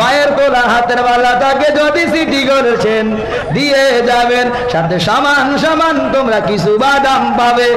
ভাইয়ের কোলা হাতের বালা তাকে যদি সিটি করেছেন, দিয়ে যাবেন। সাথে সমান সমান তোমরা কিছু বাদাম পাবে।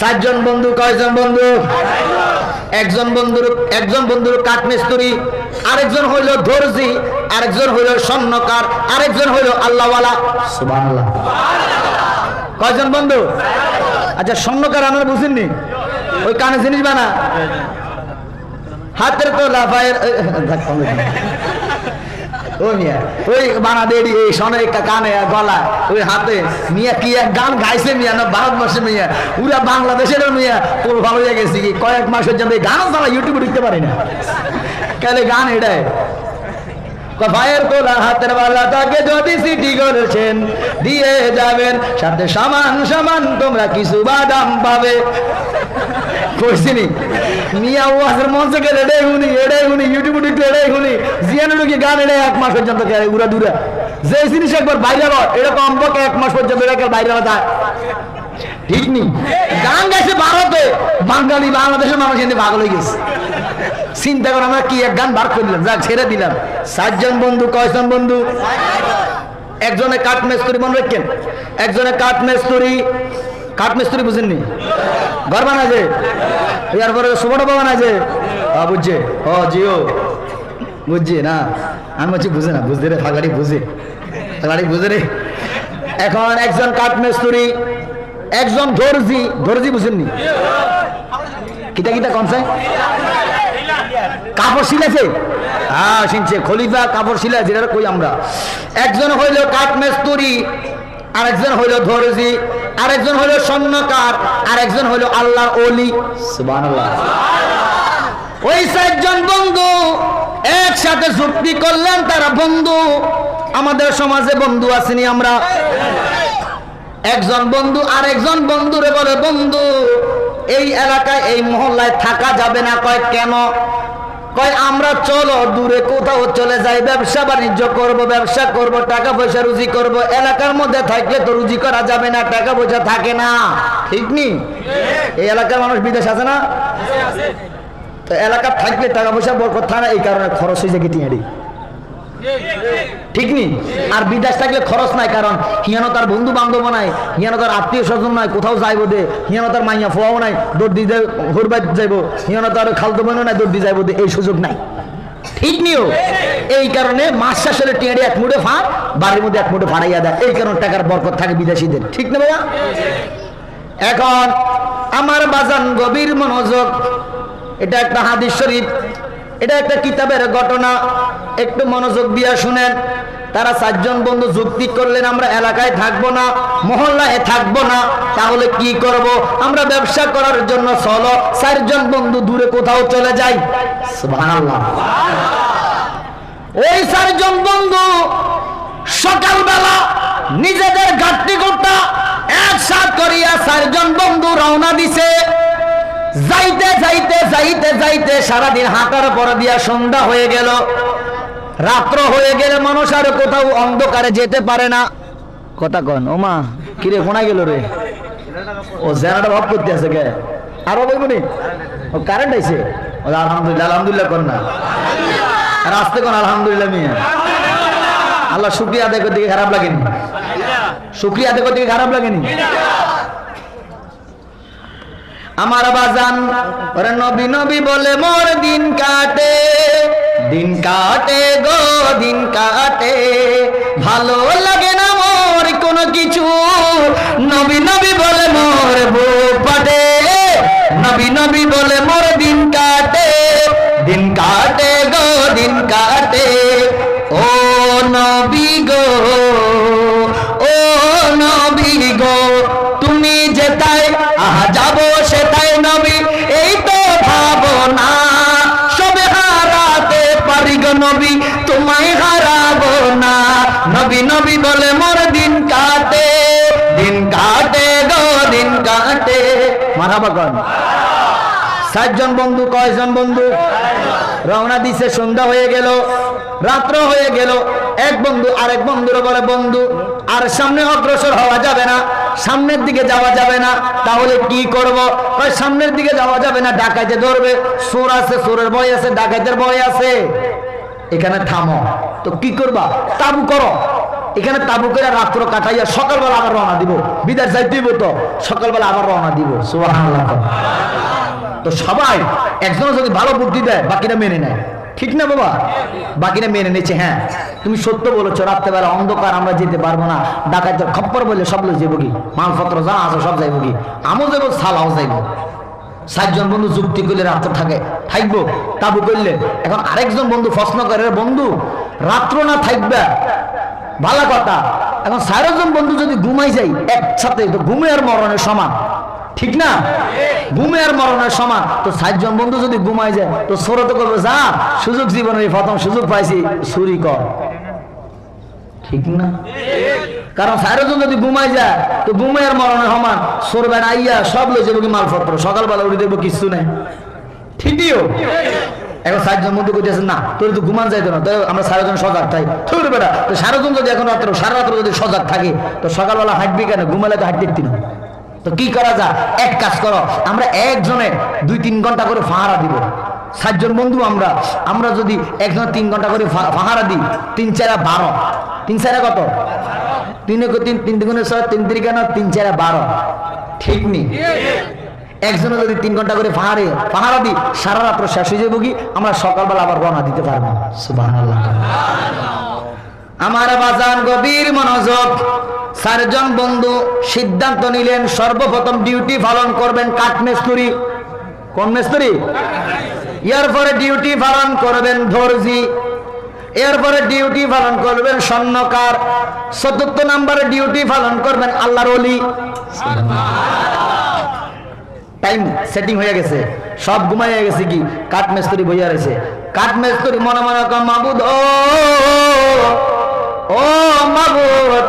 চারজন বন্ধু, কয়জন বন্ধু? একজন বন্ধুর একজন বন্ধুর কাঠমিস্ত্রি, আরেকজন হইল দর্জি আরেকজন হইল স্বর্ণকার, আরেকজন হইল আল্লাহওয়ালা। সুবহানাল্লাহ। কয়জন বন্ধু? আচ্ছা স্বর্ণকার আমরা বুঝেননি? ওই কানে জিনিস বানা। হাতের তো লাফায়ের গলা। ওই হাতে। কি এক গান গাইছে না বাংলাদেশের মিয়া পুরো ভালো হয়ে কি? কয়েক মাসের জন্য গান ইউটিউবে দেখতে পারি না। কালে গান এটাই? ভাইয়ের কোলা হাতের বালা তাকে যদি সিটি করেছেন, দিয়ে যাবেন। সাথে সমান সমান তোমরা কিছু বাদাম পাবে। কইছিনি মিয়া ওয়াজের মঞ্চে গেলে এড়ে হুনি এড়ে হুনি ইউটিউবে ঢুকতে এড়ে হুনি। জিয়ানো ঢুকি গান এড়ে এক মাস পর্যন্ত উড়া দুরা। যে জিনিস একবার বাইরে হয় এরকম কমপক্ষে এক মাস পর্যন্ত বাইরে যায়। ঠিক নি? গান গাইছে ভারতে। বাঙালি বাংলাদেশের মানুষ এনে পাগল হয়ে গেছে। চিন্তা করে, আমরা কি এক গান বার করে দিলাম? যাক, ছেড়ে দিলাম। সাতজন বন্ধু, কয়জন বন্ধু? একজনে কাঠ মেস্তুরি মনে রাখেন? একজনে কাঠ মেস্তুরি কাঠ মেস্তুরি বুঝেননি? ঘর বানাছে এরপরে সুবর্ণ বাগান আছে বুঝছে? হ জিও। বুঝছি না? আমি বলছি, বুঝে না বুঝতে রে ফাগাড়ি বুঝে। ফাগাড়ি বুঝে রে। এখন একজন কাঠ মেস্তুরি একজন দর্জি দর্জি বুঝেননি? কিতা কিতা কনসাই কাপড় সিলেছে হ্যাঁ শুনছে খলিফা কাপড় সিলেছে এটা কই আমরা। একজন হইল কাঠ মেস্তুরি আরেকজন হইল ধরজি, আরেকজন হইল স্বর্ণকার, আরেকজন হইল আল্লাহর অলি ওই চারজন বন্ধু একসাথে চুক্তি করলেন তারা বন্ধু। আমাদের সমাজে বন্ধু আসেনি আমরা। একজন বন্ধু আরেকজন বন্ধুরে বলে বন্ধু এই এলাকায় এই মহল্লায় থাকা যাবে না। কয় কেন? কয় আমরা চলো দূরে কোথাও চলে যাই ব্যবসা বাণিজ্য করব ব্যবসা করব টাকা পয়সা রুজি করব। এলাকার মধ্যে থাকলে তো রুজি করা যাবে না টাকা পয়সা থাকে না। ঠিক নি? এই এলাকার মানুষ বিদেশ আছে না? তো এলাকা থাকলে টাকা পয়সা বরকত থাকে না এই কারণে খরচ হয়ে যায় টিয়ারি। ঠিক নি? আর বিদেশ থাকলে খরচ নাই, কারণ হিয়ানো তার বন্ধু বান্ধব নাই হিয়ানো তার আত্মীয় স্বজন নাই, কোথাও যাইব দে হিয়ানো তার মাইয়া ফোয়াও নাই, দৌড় দিয়ে হরবাই যাইব হিয়ানো তার খালতো বোনও নাই, দৌড় দিয়ে যাইব দে, এই সুযোগ নাই। ঠিক নিও? এই কারণে মাস শেষের টিয়ারি এক মুঠে ফাঁক, বাড়ির মধ্যে এক মুঠে ফাড়াইয়া দেয়, এই কারণে টাকার বরকত থাকে বিদেশিদের। ঠিক না ভাইয়া? এখন, আমার বাজান গভীর মনোযোগ, এটা একটা হাদিস শরীফ এটা একটা কিতাবের ঘটনা। একটু মনোযোগ দিয়া শুনেন। তারা চারজন বন্ধু যুক্তি করলেন, আমরা এলাকায় থাকব না, মহল্লায় থাকব না, তাহলে কি করব? আমরা ব্যবসা করার জন্য চলো, চারজন বন্ধু দূরে কোথাও চলে যাই। ওই চারজন বন্ধু সকালবেলা নিজেদের ঘাটতি গোটা একসাথ করিয়া চারজন বন্ধু রওনা দিছে। যাইতে যাইতে যাইতে যাইতে সারাদিন হাঁটার পর দিয়া সন্ধ্যা হয়ে গেল। রাত্র হয়ে গেলে মানুষ আর কোথাও অন্ধকারে যেতে পারে না। কথা কন, ও মা, কিরে কোনা গেল রে? ও জেনাটা ভাব করতে আছে কে? আরও বলবনি ও কারেন্ট আইছে? আলহামদুলিল্লাহ আলহামদুলিল্লাহ কর না। আর আসতে কোন, আলহামদুলিল্লাহ মিয়া। আল্লাহ শুক্রিয়া আদায় করতে খারাপ লাগেনি? শুক্রিয়া আদায় করতে খারাপ লাগেনি? আমার বাজান, ওরে নবী নবী বলে, মোর দিন কাটে দিন কাটে গো, দিন কাটে। ভালো লাগে কন সাতজন বন্ধু, কয়জন বন্ধু? রওনা দিছে, সন্ধ্যা হয়ে গেল, রাত্র হয়ে গেল। এক বন্ধু, আরেক বন্ধুর বলে বন্ধু। আর সামনে অগ্রসর হওয়া যাবে না, সামনের দিকে যাওয়া যাবে না। তাহলে কি করব? কয়, সামনের দিকে যাওয়া যাবে না, ডাকাইতে ধরবে। সুর আছে, সুরের ভয় আছে, ডাকাইতের ভয় আছে। এখানে থামো। তো কি করবা? তাবু করো। এখানে তাবু রাত্র কাটাইয়া সকালবেলা আবার রওনা দিব। বিদায় যাই দিব তো? সকালবেলা আবার রওনা দিব। তো সবাই একজন যদি ভালো বুদ্ধি দেয়, বাকিরা মেনে নেয়। ঠিক না বাবা? বাকিরা মেনে নিচ্ছে হ্যাঁ। তুমি সত্য বলেছ, রাত্রেবেলা অন্ধকার আমরা যেতে পারব না। ডাকাত খপ্পর বললে সব লোক যাব কি? মালপত্র যা আছে সব যাইব কি? আমও যাব সালাও যাইব। সাতজন বন্ধু যুক্তি করলে রাত্র থাকে। থাকব, তাবু করলে। এখন আরেকজন বন্ধু প্রশ্ন করে বন্ধু, রাত্র না থাকবে? ভালো কথা। এখন সারাজন বন্ধু যদি ঘুমাই যাই একসাথে তো ঘুমে আর মরণের সমান। ঠিক না? ঘুমে আর মরণের সমান। তো সাতজন বন্ধু যদি ঘুমাই যায়, তো সরো তো করবে যা, সুযোগ জীবনে প্রথম সুযোগ পাইছি, চুরি কর। ঠিক না? কারণ সারাজন যদি ঘুমাই যায়, তো ঘুমে আর মরণের সমান। সরবে না আইয়া সব লই মালপত্র। সকালবেলা উঠে দেখব কিছু নেই। ঠিকইও এখন সাতজন বন্ধু করতেছে না, তোর তো ঘুমান যাইতো না। তাই আমরা সারাজন সজাগ থাকি তোর বেটা, তো সারাজন যদি এখন রাত্র সারা রাত্র যদি সজাগ থাকে, তো সকালবেলা হাঁটবি কেন? ঘুমালে তো হাঁটতে না। তো কি করা যায়? এক কাজ করো, আমরা একজনে দুই তিন ঘণ্টা করে ফাহারা দিব। সাতজন বন্ধু আমরা আমরা যদি একজনে তিন ঘণ্টা করে ফাহারা দিই, তিন চারা বারো। তিন চারা কত? তিন তিন তিন দুগুণে ছয়, তিন তিন চারা বারো। ঠিক নেই একজনে যদি তিন ঘণ্টা করে পাহাড়ে পাহারা দিই, সারা রাত্র শেষ হয়ে যাব কি? আমরা সকালবেলা আবার রওনা দিতে পারব। আমার বাজান গভীর মনোযোগ। চারজন বন্ধু সিদ্ধান্ত নিলেন, সর্বপ্রথম ডিউটি পালন করবেন কাঠমেস্তুরি। কোন মেস্তুরি? এরপরে ডিউটি পালন করবেন ধর্জি। এরপরে ডিউটি পালন করবেন স্বর্ণকার। চতুর্থ নাম্বারে ডিউটি পালন করবেন আল্লাহর অলি টাইম সেটিং হয়ে গেছে। সব ঘুমাই হয়ে গেছে কি? কাঠ মেস্তরি বইয়া রয়েছে। কাঠ মেস্তরি মনে মনে মাবুদ, ও মাবুদ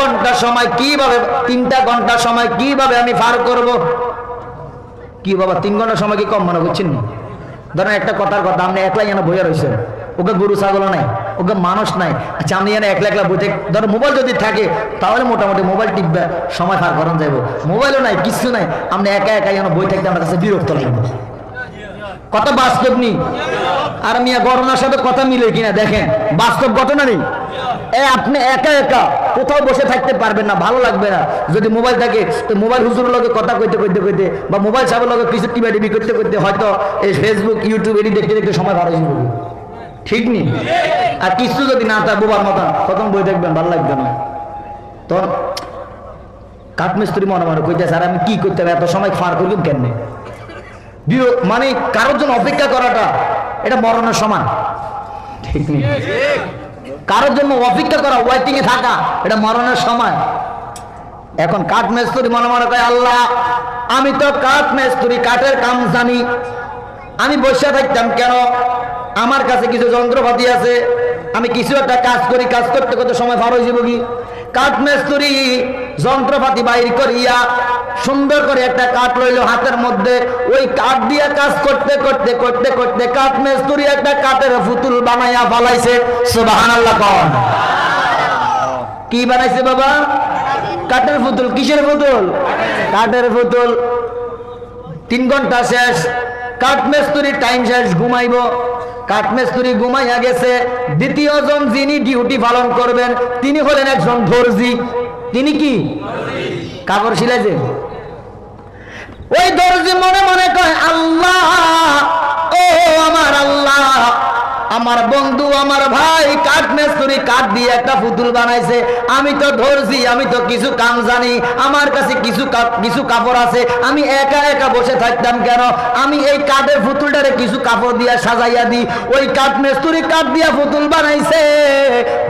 ঘণ্টা সময় কীভাবে, তিনটা ঘণ্টা সময় কীভাবে আমি পার করব? কি বাবা, তিন ঘণ্টা সময় কি কম মনে করছেন? ধরেন একটা কথার কথা, আপনি একলাই যেন বইয়া রয়েছেন। ওকে গরু ছাগল নাই, ওকে মানুষ নাই। আচ্ছা আপনি যেন একলা একলা বইতে ধরো মোবাইল যদি থাকে, তাহলে মোটামুটি মোবাইল টিপবে, সময় পার করান যাইব। মোবাইলও নাই, কিছু নাই। আপনি একা একা যেন বই থাকতে আমার কাছে বিরক্ত লাগবে। কত বাস্তব নি? আর মিয়া গণনার সাথে কথা মিলে কিনা দেখেন। বাস্তব ঘটনা নেই এ, আপনি একা একা কোথাও বসে থাকতে পারবেন না, ভালো লাগবে না। যদি মোবাইল থাকে, তো মোবাইল হুজুরের লগে কথা কইতে কইতে কইতে, বা মোবাইল সাহেবের লগে কিছু টিভি করতে করতে হয়তো এই ফেসবুক ইউটিউব এটি দেখতে দেখতে সময় ভালো যাবে। ঠিক নি? আর কিছু যদি না তা বোবার মতন প্রথম বই দেখবেন, ভালো লাগবে না। তখন কাঠমিস্ত্রি মনে মনে কইতে স্যার আমি কি করতে হবে এত সময় ফার করলাম কেন মানে কারোর জন্য অপেক্ষা করাটা, এটা মরণের সমান। ঠিক নেই কারোর জন্য অপেক্ষা করা ওয়েটিং এ থাকা, এটা মরণের সময় এখন কাঠ মেস্তুরি মনে মনে করে আল্লাহ, আমি তো কাঠ মেস্তুরি কাঠের কাম জানি। আমি বসে থাকতাম কেন? আমার কাছে কিছু যন্ত্রপাতি আছে। আমি কিছু একটা কাজ করি, কাজ করতে করতে সময় পার হয়ে কি? কাঠ মেস্তুরি যন্ত্রপাতি বাইর করিয়া সুন্দর করে একটা কাঠ লইলো হাতের মধ্যে। ওই কাঠ দিয়ে কাজ করতে করতে করতে করতে কাঠ মেস্তুরি একটা কাঠের ফুতুল বানাইয়া ফালাইছে। সুবহানাল্লাহ কন। কি বানাইছে বাবা? কাঠের পুতুল। কিসের পুতুল? কাঠের পুতুল। তিন ঘণ্টা শেষ। কাঠমেস্তুরি টাইম শেষ, ঘুমাইব। কাঠমেস্তুরি ঘুমাইয়া গেছে। দ্বিতীয় জন যিনি ডিউটি পালন করবেন, তিনি হলেন একজন দর্জি তিনি কি? কাপড় সিলাইছে ওই দর্জি মনে মনে কয়, আল্লাহ বন্ধু, আমার ভাই কাঠ মেস্তুরি, কাঠ দিয়ে একটা পুতুল বানাইছে। আমি তো ধরছি, আমি তো কিছু কাম জানি, আমার কাছে কিছু কিছু কাপড় আছে, আমি একা একা বসে থাকতাম কেন? আমি এই কাঠের পুতুলটারে কিছু কাপড় দিয়া সাজাইয়া দিই ওই কাঠ মেস্তুরি কাঠ দিয়া পুতুল বানাইছে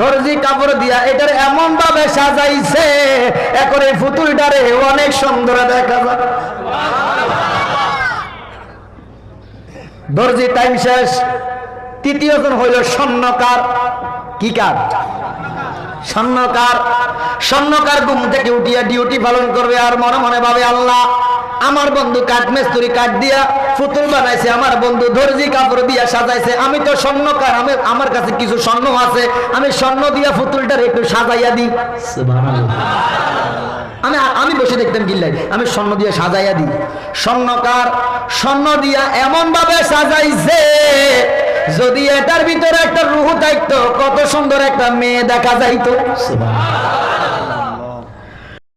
দর্জি কাপড় দিয়া, এটার এমন ভাবে সাজাইছে, এখন এই পুতুলটারে অনেক সুন্দর দেখা যায় দর্জি টাইম শেষ। তৃতীয় জন হইল স্বর্ণকার। কি কার? স্বর্ণকার। স্বর্ণকার ঘুম থেকে উঠিয়া ডিউটি পালন করবে আর মনে মনে ভাবে, আল্লাহ, আমার বন্ধু কাঠ, মেস্তুরি কাঠ দিয়া পুতুল বানাইছে, আমার বন্ধু দর্জি কাপড় দিয়া সাজাইছে, আমি তো স্বর্ণকার, আমি, আমার কাছে কিছু স্বর্ণ আছে, আমি স্বর্ণ দিয়া পুতুলটার একটু সাজাইয়া দিই। আমি আমি বসে দেখতাম গিল্লাই আমি স্বর্ণ দিয়ে সাজাইয়া দিই। স্বর্ণকার স্বর্ণ দিয়া এমন ভাবে সাজাইছে যদি এটার ভিতরে একটা রুহ থাকতো কত সুন্দর একটা মেয়ে দেখা যাইতো।